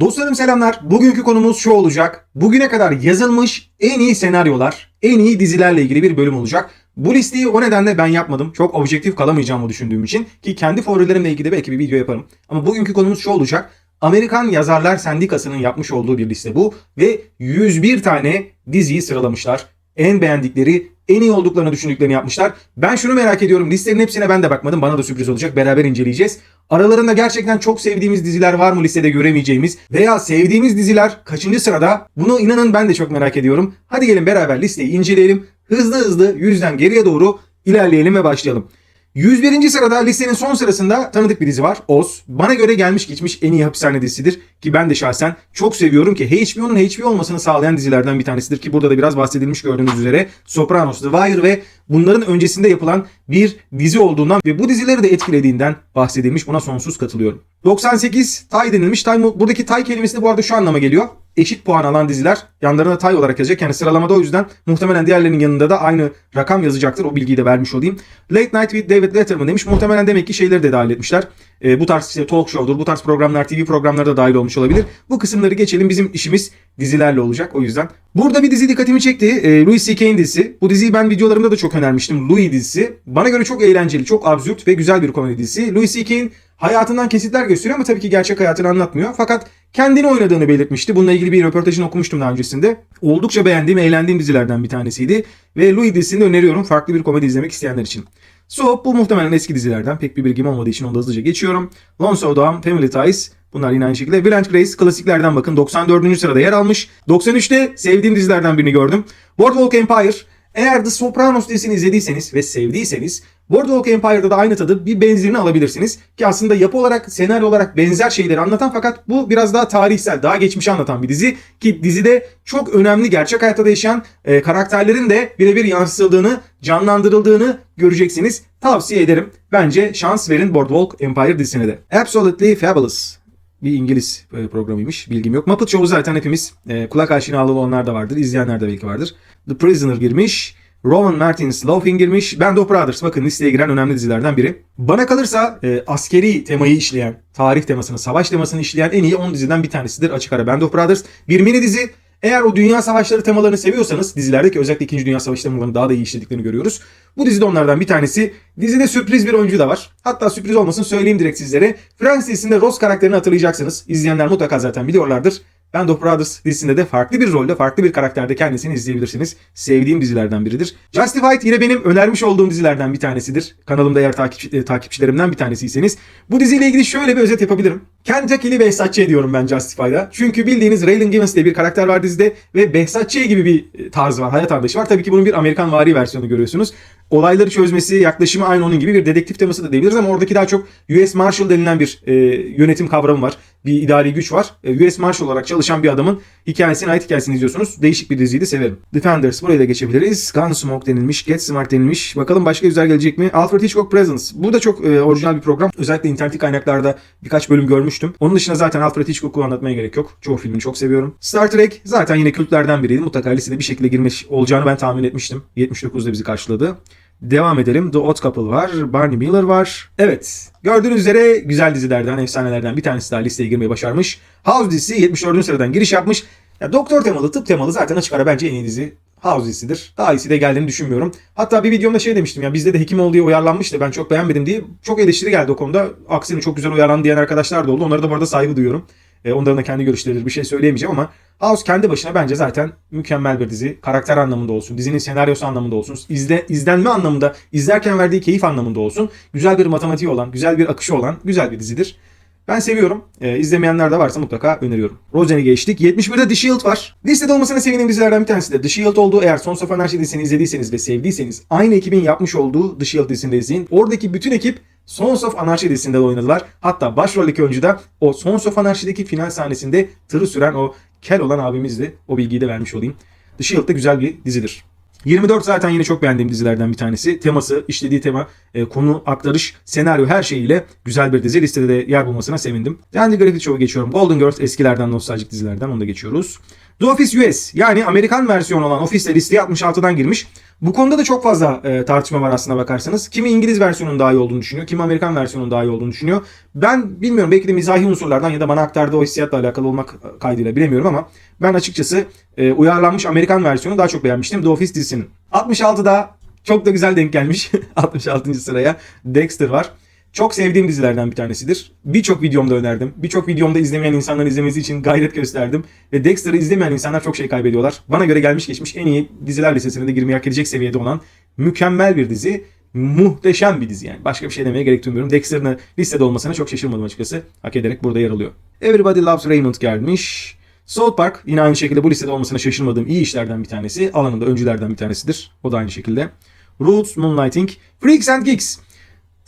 Dostlarım selamlar. Bugünkü konumuz şu olacak. Bugüne kadar yazılmış en iyi senaryolar, en iyi dizilerle ilgili bir bölüm olacak. Bu listeyi o nedenle ben yapmadım. Çok objektif kalamayacağımı düşündüğüm için. Ki kendi favorilerimle ilgili belki bir video yaparım. Ama bugünkü konumuz şu olacak. Amerikan Yazarlar Sendikası'nın yapmış olduğu bir liste bu. Ve 101 tane diziyi sıralamışlar. En beğendikleri, en iyi olduklarını düşündüklerini yapmışlar. Ben şunu merak ediyorum. Listenin hepsine ben de bakmadım. Bana da sürpriz olacak. Beraber inceleyeceğiz. Aralarında gerçekten çok sevdiğimiz diziler var mı listede göremeyeceğimiz veya sevdiğimiz diziler kaçıncı sırada? Bunu inanın ben de çok merak ediyorum. Hadi gelin beraber listeyi inceleyelim. Hızlı hızlı yüzden geriye doğru ilerleyelim ve başlayalım. 101. sırada listenin son sırasında tanıdık bir dizi var. Oz. Bana göre gelmiş geçmiş en iyi hapishane dizisidir. Ki ben de şahsen çok seviyorum ki HBO'nun HBO olmasını sağlayan dizilerden bir tanesidir. Ki burada da biraz bahsedilmiş gördüğünüz üzere Sopranos, The Wire ve bunların öncesinde yapılan bir dizi olduğundan ve bu dizileri de etkilediğinden bahsedilmiş. Buna sonsuz katılıyorum. 98 Tay denilmiş. Tay, buradaki Tay kelimesi de bu arada şu anlama geliyor. Eşit puan alan diziler yanlarına Tay olarak yazacak. Yani sıralamada o yüzden muhtemelen diğerlerinin yanında da aynı rakam yazacaktır. O bilgiyi de vermiş olayım. Late Night with David Letterman demiş. Muhtemelen demek ki şeyleri de dahil etmişler. E, bu tarz işte talk show'dur, bu tarz programlar, TV programları da dahil olmuş olabilir. Bu kısımları geçelim. Bizim işimiz dizilerle olacak o yüzden. Burada bir dizi dikkatimi çekti. E, Louis C.K.'in dizisi. Bu diziyi ben videolarımda da çok önermiştim. Louis dizisi. Bana göre çok eğlenceli, çok absürt ve güzel bir komedi dizisi. Louis C.K.'in hayatından kesitler gösteriyor ama tabii ki gerçek hayatını anlatmıyor. Fakat kendini oynadığını belirtmişti. Bununla ilgili bir röportajını okumuştum daha öncesinde. Oldukça beğendiğim, eğlendiğim dizilerden bir tanesiydi. Ve Louis dizisini öneriyorum farklı bir komedi izlemek isteyenler için. Soap bu muhtemelen eski dizilerden. Pek bir bilgim olmadığı için onu da hızlıca geçiyorum. Lone Sodom, Family Ties, Bunlar yine aynı şekilde. Will and Grace klasiklerden bakın 94. sırada yer almış. 93'te sevdiğim dizilerden birini gördüm. Boardwalk Empire. Eğer The Sopranos dizisini izlediyseniz ve sevdiyseniz Boardwalk Empire'da da aynı tadı bir benzerini alabilirsiniz. Ki aslında yapı olarak, senaryo olarak benzer şeyleri anlatan fakat bu biraz daha tarihsel, daha geçmişi anlatan bir dizi. Ki dizide çok önemli gerçek hayatta da yaşayan e, karakterlerin de birebir yansıtıldığını, canlandırıldığını göreceksiniz. Tavsiye ederim. Bence şans verin Boardwalk Empire dizisine de. Absolutely Fabulous bir İngiliz e, programıymış. Bilgim yok. Muppet Show'u zaten hepimiz e, kulak aşinalığı olanlar da vardır. izleyenler de belki vardır. The Prisoner girmiş. Rowan Martin's Loafing girmiş. Band of Brothers bakın listeye giren önemli dizilerden biri. Bana kalırsa e, askeri temayı işleyen, tarih temasını, savaş temasını işleyen en iyi 10 diziden bir tanesidir açık ara Band of Brothers. Bir mini dizi. Eğer o dünya savaşları temalarını seviyorsanız dizilerdeki özellikle 2. Dünya Savaşı temalarını daha da iyi işlediklerini görüyoruz. Bu dizide onlardan bir tanesi. Dizide sürpriz bir oyuncu da var. Hatta sürpriz olmasın söyleyeyim direkt sizlere. Friends dizisinde Ross karakterini hatırlayacaksınız. İzleyenler mutlaka zaten biliyorlardır. Band of Brothers dizisinde de farklı bir rolde, farklı bir karakterde kendisini izleyebilirsiniz. Sevdiğim dizilerden biridir. Justified yine benim önermiş olduğum dizilerden bir tanesidir. Kanalımda eğer takip, e, takipçilerimden bir tanesiyseniz. Bu diziyle ilgili şöyle bir özet yapabilirim. Kentucky'li Behzatçı ediyorum ben Justified'a. Çünkü bildiğiniz Raylan Givens diye bir karakter var dizide ve Behzatçı gibi bir e, tarz var, hayat anlayışı var. Tabii ki bunun bir Amerikan vari versiyonu görüyorsunuz. Olayları çözmesi, yaklaşımı aynı onun gibi bir dedektif teması da diyebiliriz ama oradaki daha çok US Marshal denilen bir e, yönetim kavramı var. Bir idari güç var. E, US Marshal olarak çalışan bir adamın hikayesini, ait hikayesini izliyorsunuz. Değişik bir diziydi, severim. Defenders, buraya da geçebiliriz. Gunsmoke denilmiş, Get Smart denilmiş. Bakalım başka güzel gelecek mi? Alfred Hitchcock Presence. Bu da çok e, orijinal bir program. Özellikle internet kaynaklarda birkaç bölüm görmüştüm. Onun dışında zaten Alfred Hitchcock'u anlatmaya gerek yok. Çoğu filmini çok seviyorum. Star Trek zaten yine kültlerden biriydi. Mutlaka listede bir şekilde girmiş olacağını ben tahmin etmiştim. 79'da bizi karşıladı. Devam edelim. The Odd Couple var. Barney Miller var. Evet. Gördüğünüz üzere güzel dizilerden, efsanelerden bir tanesi daha listeye girmeye başarmış. House dizisi 74. sıradan giriş yapmış. Ya doktor temalı, tıp temalı zaten açık ara bence en iyi dizi. House dizisidir. Daha iyisi de geldiğini düşünmüyorum. Hatta bir videomda şey demiştim ya bizde de hekim ol uyarlanmıştı. Ben çok beğenmedim diye. Çok eleştiri geldi o konuda. Aksine çok güzel uyarlandı diyen arkadaşlar da oldu. Onlara da bu arada saygı duyuyorum. E, onların da kendi görüşleridir. Bir şey söyleyemeyeceğim ama House kendi başına bence zaten mükemmel bir dizi. Karakter anlamında olsun, dizinin senaryosu anlamında olsun, izle, izlenme anlamında, izlerken verdiği keyif anlamında olsun. Güzel bir matematiği olan, güzel bir akışı olan güzel bir dizidir. Ben seviyorum. E, izlemeyenler de varsa mutlaka öneriyorum. Rosen'i geçtik. 71'de The Shield var. Listede olmasına sevindiğim dizilerden bir tanesi de The Shield oldu. Eğer Sons of Anarchy dizisini izlediyseniz ve sevdiyseniz aynı ekibin yapmış olduğu The Shield dizisini de izleyin. Oradaki bütün ekip Sons of Anarchy dizisinde de oynadılar. Hatta başroldeki oyuncu da o Sons of Anarchy'deki final sahnesinde tırı süren o kel olan abimizdi. O bilgiyi de vermiş olayım. The Shield da güzel bir dizidir. 24 zaten yine çok beğendiğim dizilerden bir tanesi. Teması, işlediği tema, e, konu, aktarış, senaryo her şeyiyle güzel bir dizi. Listede de yer bulmasına sevindim. Yani Graphic Show'u geçiyorum. Golden Girls eskilerden, nostaljik dizilerden onu da geçiyoruz. The Office US yani Amerikan versiyonu olan Office'de listeye 66'dan girmiş. Bu konuda da çok fazla e, tartışma var aslına bakarsanız. Kimi İngiliz versiyonunun daha iyi olduğunu düşünüyor, kimi Amerikan versiyonunun daha iyi olduğunu düşünüyor. Ben bilmiyorum belki de mizahi unsurlardan ya da bana aktardığı o hissiyatla alakalı olmak kaydıyla bilemiyorum ama ben açıkçası e, uyarlanmış Amerikan versiyonu daha çok beğenmiştim The Office dizisinin. 66'da çok da güzel denk gelmiş 66. sıraya Dexter var. Çok sevdiğim dizilerden bir tanesidir. Birçok videomda önerdim. Birçok videomda izlemeyen insanların izlemesi için gayret gösterdim. Ve Dexter'ı izlemeyen insanlar çok şey kaybediyorlar. Bana göre gelmiş geçmiş en iyi diziler listesine de girmeyi hak edecek seviyede olan mükemmel bir dizi. Muhteşem bir dizi yani. Başka bir şey demeye gerek duymuyorum. Dexter'ın listede olmasına çok şaşırmadım açıkçası. Hak ederek burada yer alıyor. Everybody Loves Raymond gelmiş. South Park yine aynı şekilde bu listede olmasına şaşırmadığım iyi işlerden bir tanesi. Alanında öncülerden bir tanesidir. O da aynı şekilde. Roots, Moonlighting, Freaks and Geeks.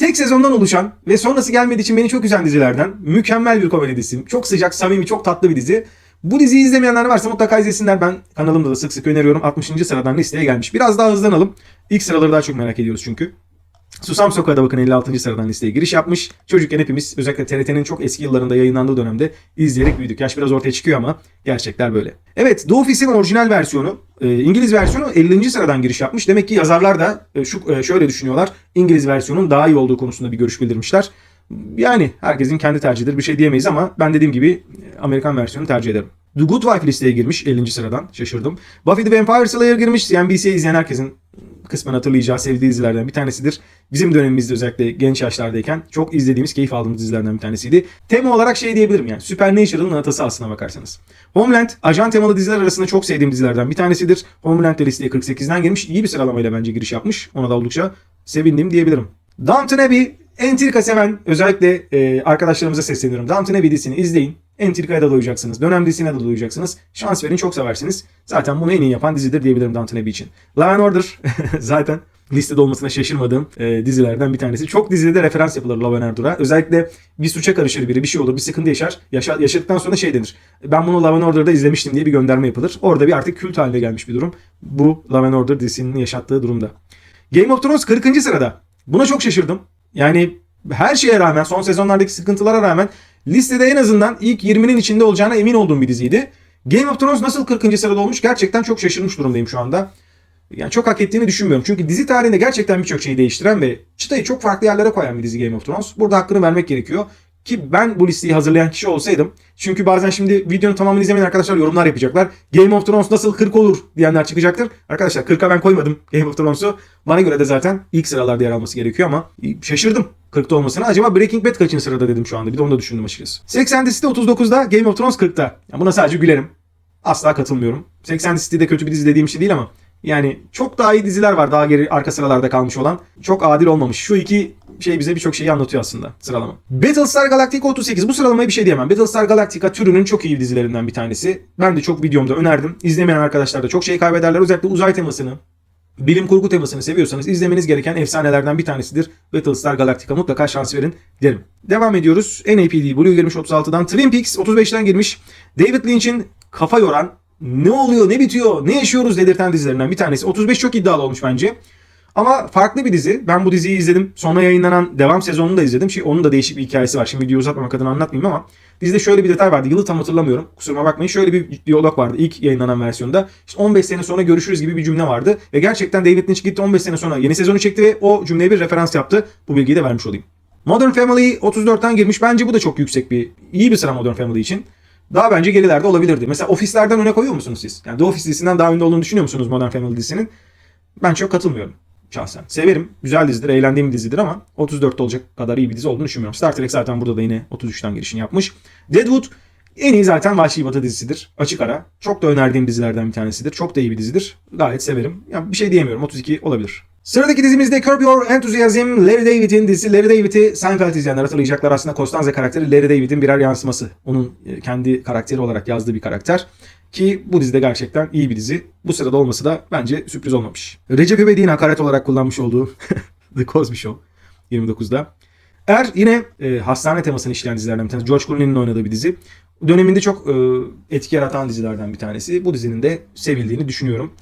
Tek sezondan oluşan ve sonrası gelmediği için beni çok üzen dizilerden mükemmel bir komedi dizisi. Çok sıcak, samimi, çok tatlı bir dizi. Bu diziyi izlemeyenler varsa mutlaka izlesinler. Ben kanalımda da sık sık öneriyorum. 60. sıradan listeye gelmiş. Biraz daha hızlanalım. İlk sıraları daha çok merak ediyoruz çünkü. Susam Sokak'a da bakın 56. sıradan listeye giriş yapmış. Çocukken hepimiz özellikle TRT'nin çok eski yıllarında yayınlandığı dönemde izleyerek büyüdük. Yaş biraz ortaya çıkıyor ama gerçekler böyle. Evet The Office'in orijinal versiyonu, e, İngiliz versiyonu 50. sıradan giriş yapmış. Demek ki yazarlar da e, şu e, şöyle düşünüyorlar. İngiliz versiyonun daha iyi olduğu konusunda bir görüş bildirmişler. Yani herkesin kendi tercihidir bir şey diyemeyiz ama ben dediğim gibi Amerikan versiyonunu tercih ederim. The Good Wife listeye girmiş 50. sıradan şaşırdım. Buffy the Vampire Slayer girmiş. CNBC'ye izleyen herkesin kısmen hatırlayacağı sevdiği dizilerden bir tanesidir. Bizim dönemimizde özellikle genç yaşlardayken çok izlediğimiz, keyif aldığımız dizilerden bir tanesiydi. Tema olarak şey diyebilirim yani Supernatural'ın atası aslına bakarsanız. Homeland, ajan temalı diziler arasında çok sevdiğim dizilerden bir tanesidir. Homeland de listeye 48'den girmiş. İyi bir sıralamayla bence giriş yapmış. Ona da oldukça sevindim diyebilirim. Downton Abbey, entrika seven özellikle e, arkadaşlarımıza sesleniyorum. Downton Abbey dizisini izleyin. Entrika'ya da doyacaksınız. Dönem dizisine de doyacaksınız. Şans verin çok seversiniz. Zaten bunu en iyi yapan dizidir diyebilirim Downton Abbey için. Law and Order zaten listede olmasına şaşırmadığım e, dizilerden bir tanesi. Çok dizide de referans yapılır Law and Order'a. Özellikle bir suça karışır biri, bir şey olur, bir sıkıntı yaşar. Yaşa, yaşadıktan sonra şey denir. Ben bunu Law and Order'da izlemiştim diye bir gönderme yapılır. Orada bir artık kült haline gelmiş bir durum. Bu Law and Order dizisinin yaşattığı durumda. Game of Thrones 40. sırada. Buna çok şaşırdım. Yani her şeye rağmen, son sezonlardaki sıkıntılara rağmen listede en azından ilk 20'nin içinde olacağına emin olduğum bir diziydi. Game of Thrones nasıl 40. sırada olmuş gerçekten çok şaşırmış durumdayım şu anda. Yani çok hak ettiğini düşünmüyorum. Çünkü dizi tarihinde gerçekten birçok şeyi değiştiren ve çıtayı çok farklı yerlere koyan bir dizi Game of Thrones. Burada hakkını vermek gerekiyor. Ki ben bu listeyi hazırlayan kişi olsaydım. Çünkü bazen şimdi videonun tamamını izlemeyen arkadaşlar yorumlar yapacaklar. Game of Thrones nasıl 40 olur diyenler çıkacaktır. Arkadaşlar 40'a ben koymadım Game of Thrones'u. Bana göre de zaten ilk sıralarda yer alması gerekiyor ama şaşırdım 40'ta olmasına. Acaba Breaking Bad kaçıncı sırada dedim şu anda. Bir de onu da düşündüm açıkçası. 80 City'de 39'da Game of Thrones 40'ta. Yani buna sadece gülerim. Asla katılmıyorum. 80 City'de kötü bir dizi dediğim şey değil ama yani çok daha iyi diziler var daha geri arka sıralarda kalmış olan. Çok adil olmamış. Şu iki şey bize birçok şeyi anlatıyor aslında sıralama. Battlestar Galactica 38. Bu sıralamaya bir şey diyemem. Battlestar Galactica türünün çok iyi dizilerinden bir tanesi. Ben de çok videomda önerdim. İzlemeyen arkadaşlar da çok şey kaybederler. Özellikle uzay temasını, bilim kurgu temasını seviyorsanız izlemeniz gereken efsanelerden bir tanesidir. Battlestar Galactica mutlaka şans verin derim. Devam ediyoruz. NAPD Blue girmiş 36'dan. Twin Peaks 35'ten girmiş. David Lynch'in kafa yoran ne oluyor ne bitiyor ne yaşıyoruz dedirten dizilerinden bir tanesi. 35 çok iddialı olmuş bence. Ama farklı bir dizi. Ben bu diziyi izledim. Sonra yayınlanan devam sezonunu da izledim. Şey, onun da değişik bir hikayesi var. Şimdi video uzatmamak adına anlatmayayım ama dizide şöyle bir detay vardı. Yılı tam hatırlamıyorum. Kusuruma bakmayın. Şöyle bir diyalog vardı ilk yayınlanan versiyonda. İşte 15 sene sonra görüşürüz gibi bir cümle vardı. Ve gerçekten David Lynch gitti 15 sene sonra yeni sezonu çekti ve o cümleye bir referans yaptı. Bu bilgiyi de vermiş olayım. Modern Family 34'ten girmiş. Bence bu da çok yüksek bir, iyi bir sıra Modern Family için. Daha bence gerilerde olabilirdi. Mesela ofislerden öne koyuyor musunuz siz? Yani The Office dizisinden daha önde olduğunu düşünüyor musunuz Modern Family dizisinin? Ben çok katılmıyorum şahsen. Severim. Güzel dizidir. Eğlendiğim dizidir ama 34'te olacak kadar iyi bir dizi olduğunu düşünmüyorum. Star Trek zaten burada da yine 33'ten girişini yapmış. Deadwood en iyi zaten Vahşi Batı dizisidir. Açık ara. Çok da önerdiğim dizilerden bir tanesidir. Çok da iyi bir dizidir. Gayet severim. Yani bir şey diyemiyorum. 32 olabilir. Sıradaki dizimizde Curb Your Enthusiasm, Larry David'in dizisi. Larry David'i Seinfeld izleyenler hatırlayacaklar aslında Costanza karakteri Larry David'in birer yansıması. Onun e, kendi karakteri olarak yazdığı bir karakter. Ki bu dizide gerçekten iyi bir dizi. Bu sırada olması da bence sürpriz olmamış. Recep İvedik'in hakaret olarak kullanmış olduğu The Cosby Show 29'da. Er yine e, hastane temasını işleyen dizilerden bir tanesi. George Clooney'nin oynadığı bir dizi. Döneminde çok e, etki yaratan dizilerden bir tanesi. Bu dizinin de sevildiğini düşünüyorum.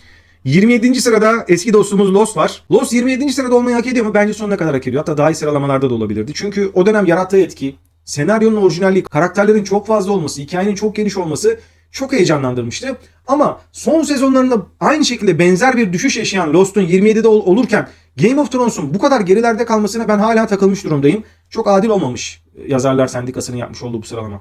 27. sırada eski dostumuz Lost var. Lost 27. sırada olmayı hak ediyor mu? Bence sonuna kadar hak ediyor. Hatta daha iyi sıralamalarda da olabilirdi. Çünkü o dönem yarattığı etki, senaryonun orijinalliği, karakterlerin çok fazla olması, hikayenin çok geniş olması çok heyecanlandırmıştı. Ama son sezonlarında aynı şekilde benzer bir düşüş yaşayan Lost'un 27'de ol- olurken Game of Thrones'un bu kadar gerilerde kalmasına ben hala takılmış durumdayım. Çok adil olmamış yazarlar sendikasının yapmış olduğu bu sıralama.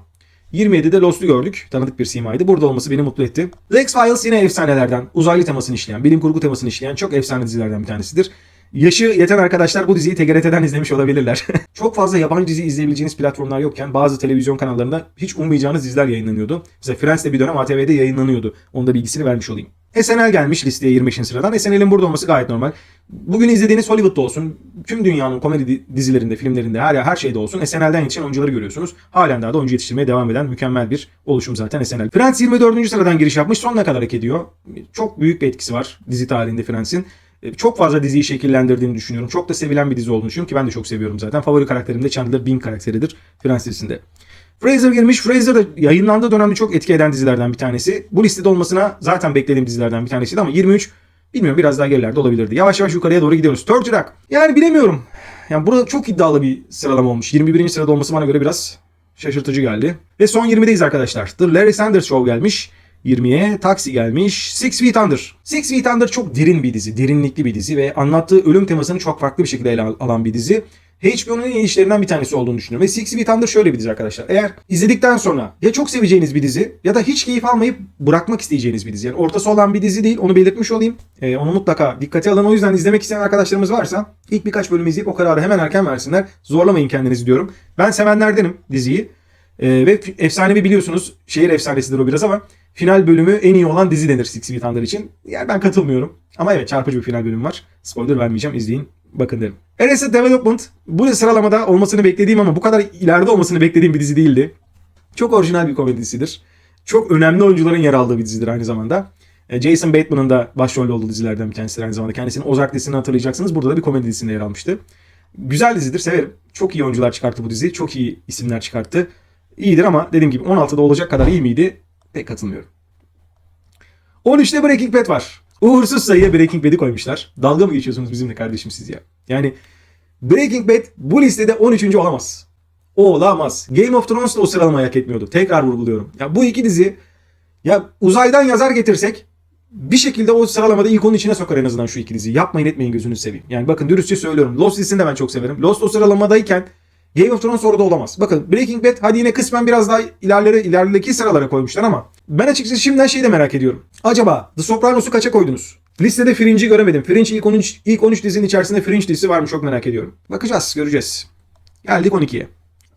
27'de Lost'u gördük. Tanıdık bir simaydı. Burada olması beni mutlu etti. Lex Files yine efsanelerden. Uzaylı temasını işleyen, bilim kurgu temasını işleyen çok efsane dizilerden bir tanesidir. Yaşı yeten arkadaşlar bu diziyi TGRT'den izlemiş olabilirler. çok fazla yabancı dizi izleyebileceğiniz platformlar yokken bazı televizyon kanallarında hiç ummayacağınız diziler yayınlanıyordu. Mesela Friends de bir dönem ATV'de yayınlanıyordu. Onu da bilgisini vermiş olayım. SNL gelmiş listeye 25. sıradan. SNL'in burada olması gayet normal. Bugün izlediğiniz Hollywood'da olsun, tüm dünyanın komedi di- dizilerinde, filmlerinde, her her şeyde olsun SNL'den yetişen oyuncuları görüyorsunuz. Halen daha da oyuncu yetiştirmeye devam eden mükemmel bir oluşum zaten SNL. Friends 24. sıradan giriş yapmış, sonuna kadar hak ediyor. Çok büyük bir etkisi var dizi tarihinde Friends'in. E, Çok fazla diziyi şekillendirdiğini düşünüyorum. Çok da sevilen bir dizi olduğunu düşünüyorum ki ben de çok seviyorum zaten. Favori karakterim de Chandler Bing karakteridir Friends dizisinde. Fraser girmiş. Fraser da yayınlandığı dönemde çok etki eden dizilerden bir tanesi. Bu listede olmasına zaten beklediğim dizilerden bir tanesiydi ama 23 bilmiyorum biraz daha gerilerde olabilirdi. Yavaş yavaş yukarıya doğru gidiyoruz. Third Rock. Yani bilemiyorum. Yani burada çok iddialı bir sıralama olmuş. 21. sırada olması bana göre biraz şaşırtıcı geldi. Ve son 20'deyiz arkadaşlar. The Larry Sanders Show gelmiş. 20'ye Taxi gelmiş. Six Feet Under. Six Feet Under çok derin bir dizi. Derinlikli bir dizi ve anlattığı ölüm temasını çok farklı bir şekilde ele al- alan bir dizi. HBO'nun en iyi işlerinden bir tanesi olduğunu düşünüyorum. Ve Six Feet Under şöyle bir dizi arkadaşlar. Eğer izledikten sonra ya çok seveceğiniz bir dizi ya da hiç keyif almayıp bırakmak isteyeceğiniz bir dizi. Yani ortası olan bir dizi değil onu belirtmiş olayım. Ee, onu mutlaka dikkate alın. O yüzden izlemek isteyen arkadaşlarımız varsa ilk birkaç bölüm izleyip o kararı hemen erken versinler. Zorlamayın kendinizi diyorum. Ben sevenlerdenim diziyi. Ee, ve efsanevi biliyorsunuz şehir efsanesidir o biraz ama final bölümü en iyi olan dizi denir Six Feet Under için. Yani ben katılmıyorum. Ama evet çarpıcı bir final bölümü var. Spoiler vermeyeceğim izleyin bakın derim. Arrested Development bu sıralamada olmasını beklediğim ama bu kadar ileride olmasını beklediğim bir dizi değildi. Çok orijinal bir komedi dizisidir. Çok önemli oyuncuların yer aldığı bir dizidir aynı zamanda. E, Jason Bateman'ın da başrolde olduğu dizilerden bir tanesidir aynı zamanda. Kendisinin Ozark dizisini hatırlayacaksınız. Burada da bir komedi dizisinde yer almıştı. Güzel dizidir, severim. Çok iyi oyuncular çıkarttı bu dizi. Çok iyi isimler çıkarttı. İyidir ama dediğim gibi 16'da olacak kadar iyi miydi? Pek katılmıyorum. 13'te Breaking Bad var. Uğursuz sayıya Breaking Bad'i koymuşlar. Dalga mı geçiyorsunuz bizimle kardeşim siz ya? Yani Breaking Bad bu listede 13. olamaz. Olamaz. Game of Thrones da o sıralamayı hak etmiyordu. Tekrar vurguluyorum. Ya bu iki dizi ya uzaydan yazar getirsek bir şekilde o sıralamada ilk onun içine sokar en azından şu iki diziyi. Yapmayın etmeyin gözünüzü seveyim. Yani bakın dürüstçe söylüyorum. Lost dizisini de ben çok severim. Lost o sıralamadayken Game of Thrones orada olamaz. Bakın Breaking Bad hadi yine kısmen biraz daha ilerlere, ilerideki sıralara koymuşlar ama ben açıkçası şimdiden şeyi de merak ediyorum. Acaba The Sopranos'u kaça koydunuz? Listede Fringe'i göremedim. Fringe ilk 13, ilk 13 dizinin içerisinde Fringe dizisi var mı çok merak ediyorum. Bakacağız, göreceğiz. Geldik 12'ye.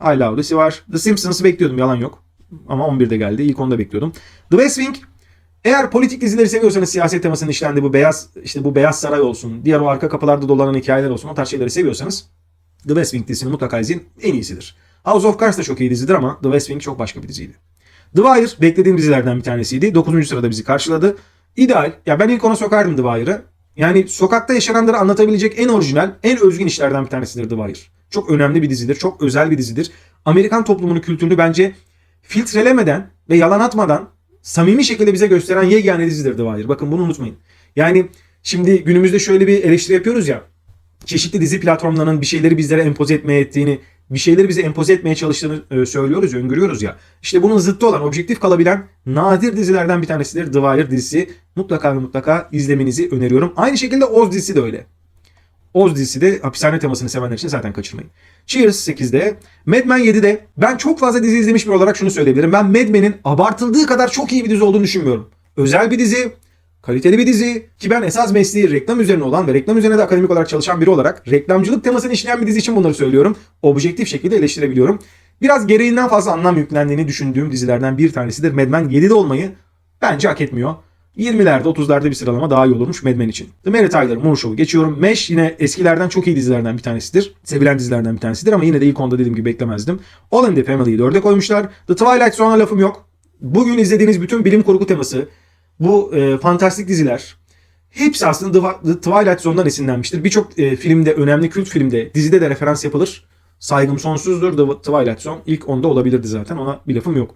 I Love Lucy var. The Simpsons'ı bekliyordum, yalan yok. Ama 11'de geldi. İlk 10'da bekliyordum. The West Wing eğer politik dizileri seviyorsanız siyaset temasının işlendiği bu beyaz işte bu beyaz saray olsun, diğer o arka kapılarda dolanan hikayeler olsun, o tarz şeyleri seviyorsanız The West Wing dizisini mutlaka izleyin. En iyisidir. House of Cards da çok iyi dizidir ama The West Wing çok başka bir diziydi. The Wire beklediğim dizilerden bir tanesiydi. 9. sırada bizi karşıladı. İdeal. Ya ben ilk ona sokardım The Wire'ı. Yani sokakta yaşananları anlatabilecek en orijinal, en özgün işlerden bir tanesidir The Wire. Çok önemli bir dizidir. Çok özel bir dizidir. Amerikan toplumunun kültürünü bence filtrelemeden ve yalan atmadan samimi şekilde bize gösteren yegane dizidir The Wire. Bakın bunu unutmayın. Yani şimdi günümüzde şöyle bir eleştiri yapıyoruz ya. Çeşitli dizi platformlarının bir şeyleri bizlere empoze etmeye ettiğini, bir şeyleri bize empoze etmeye çalıştığını e, söylüyoruz, öngörüyoruz ya. İşte bunun zıttı olan, objektif kalabilen nadir dizilerden bir tanesidir The Wire dizisi. Mutlaka ve mutlaka izlemenizi öneriyorum. Aynı şekilde Oz dizisi de öyle. Oz dizisi de hapishane temasını sevenler için zaten kaçırmayın. Cheers 8'de. Mad Men 7'de. Ben çok fazla dizi izlemiş bir olarak şunu söyleyebilirim. Ben Mad Men'in abartıldığı kadar çok iyi bir dizi olduğunu düşünmüyorum. Özel bir dizi, kaliteli bir dizi ki ben esas mesleği reklam üzerine olan ve reklam üzerine de akademik olarak çalışan biri olarak reklamcılık temasını işleyen bir dizi için bunları söylüyorum. Objektif şekilde eleştirebiliyorum. Biraz gereğinden fazla anlam yüklendiğini düşündüğüm dizilerden bir tanesidir. Mad Men 7'de olmayı bence hak etmiyor. 20'lerde 30'larda bir sıralama daha iyi olurmuş Mad Men için. The Mary Tyler Moore Show'u geçiyorum. Mesh yine eskilerden çok iyi dizilerden bir tanesidir. Sevilen dizilerden bir tanesidir ama yine de ilk onda dediğim gibi beklemezdim. All in the Family'yi 4'e koymuşlar. The Twilight Zone'a lafım yok. Bugün izlediğiniz bütün bilim kurgu teması, bu e, fantastik diziler hepsi aslında The, Twilight Zone'dan esinlenmiştir. Birçok e, filmde, önemli kült filmde, dizide de referans yapılır. Saygım sonsuzdur. The Twilight Zone ilk onda olabilirdi zaten. Ona bir lafım yok.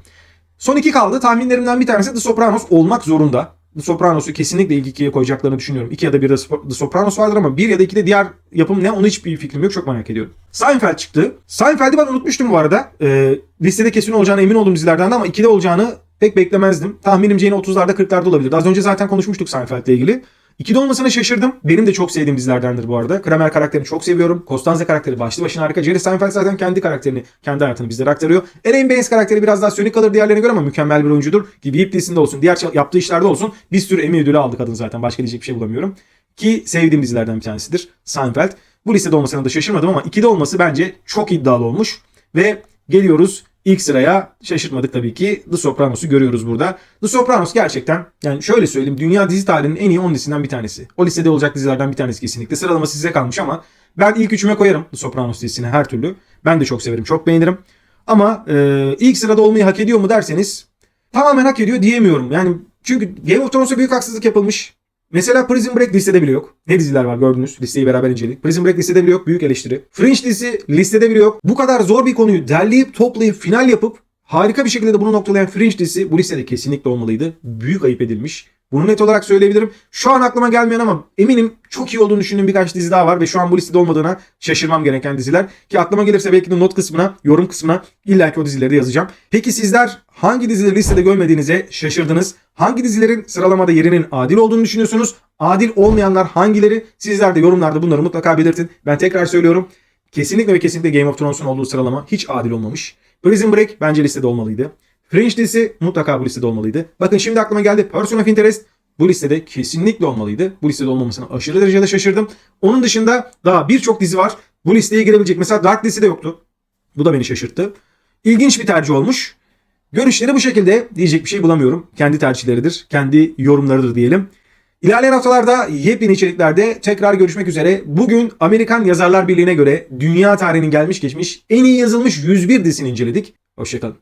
Son iki kaldı. Tahminlerimden bir tanesi The Sopranos olmak zorunda. The Sopranos'u kesinlikle ilk ikiye koyacaklarını düşünüyorum. İki ya da bir de The Sopranos vardır ama bir ya da iki de diğer yapım ne onu hiçbir fikrim yok. Çok merak ediyorum. Seinfeld çıktı. Seinfeld'i ben unutmuştum bu arada. Ee, listede kesin olacağına emin olduğum dizilerden de ama ikide olacağını pek beklemezdim. Tahminimce yine 30'larda 40'larda olabilir. Az önce zaten konuşmuştuk Seinfeld'le ilgili. İkide olmasına şaşırdım. Benim de çok sevdiğim dizilerdendir bu arada. Kramer karakterini çok seviyorum. Costanza karakteri başlı başına harika. Jerry Seinfeld zaten kendi karakterini, kendi hayatını bizlere aktarıyor. Elaine Baines karakteri biraz daha sönük kalır diğerlerine göre ama mükemmel bir oyuncudur. Gibi Veep dizisinde olsun, diğer yaptığı işlerde olsun bir sürü Emmy ödülü aldı kadın zaten. Başka diyecek bir şey bulamıyorum. Ki sevdiğim dizilerden bir tanesidir Seinfeld. Bu listede olmasına da şaşırmadım ama ikide olması bence çok iddialı olmuş. Ve geliyoruz ilk sıraya şaşırtmadık tabii ki. The Sopranos'u görüyoruz burada. The Sopranos gerçekten yani şöyle söyleyeyim dünya dizi tarihinin en iyi 10 dizisinden bir tanesi. O listede olacak dizilerden bir tanesi kesinlikle. Sıralama size kalmış ama ben ilk üçüme koyarım The Sopranos dizisini her türlü. Ben de çok severim, çok beğenirim. Ama e, ilk sırada olmayı hak ediyor mu derseniz tamamen hak ediyor diyemiyorum. Yani çünkü Game of Thrones'a büyük haksızlık yapılmış. Mesela Prison Break listede bile yok. Ne diziler var gördünüz. Listeyi beraber inceledik. Prison Break listede bile yok. Büyük eleştiri. Fringe dizisi listede bile yok. Bu kadar zor bir konuyu derleyip toplayıp final yapıp harika bir şekilde de bunu noktalayan Fringe dizisi bu listede kesinlikle olmalıydı. Büyük ayıp edilmiş. Bunu net olarak söyleyebilirim. Şu an aklıma gelmeyen ama eminim çok iyi olduğunu düşündüğüm birkaç dizi daha var ve şu an bu listede olmadığına şaşırmam gereken diziler. Ki aklıma gelirse belki de not kısmına, yorum kısmına illaki o dizileri de yazacağım. Peki sizler hangi dizileri listede görmediğinize şaşırdınız? Hangi dizilerin sıralamada yerinin adil olduğunu düşünüyorsunuz? Adil olmayanlar hangileri? Sizler de yorumlarda bunları mutlaka belirtin. Ben tekrar söylüyorum. Kesinlikle ve kesinlikle Game of Thrones'un olduğu sıralama hiç adil olmamış. Prison Break bence listede olmalıydı. Fringe dizisi mutlaka bu listede olmalıydı. Bakın şimdi aklıma geldi. Person of Interest bu listede kesinlikle olmalıydı. Bu listede olmamasına aşırı derecede şaşırdım. Onun dışında daha birçok dizi var. Bu listeye girebilecek. Mesela Dark dizisi de yoktu. Bu da beni şaşırttı. İlginç bir tercih olmuş. Görüşleri bu şekilde diyecek bir şey bulamıyorum. Kendi tercihleridir, kendi yorumlarıdır diyelim. İlerleyen haftalarda yepyeni içeriklerde tekrar görüşmek üzere. Bugün Amerikan Yazarlar Birliği'ne göre dünya tarihinin gelmiş geçmiş en iyi yazılmış 101 dizisini inceledik. Hoşçakalın.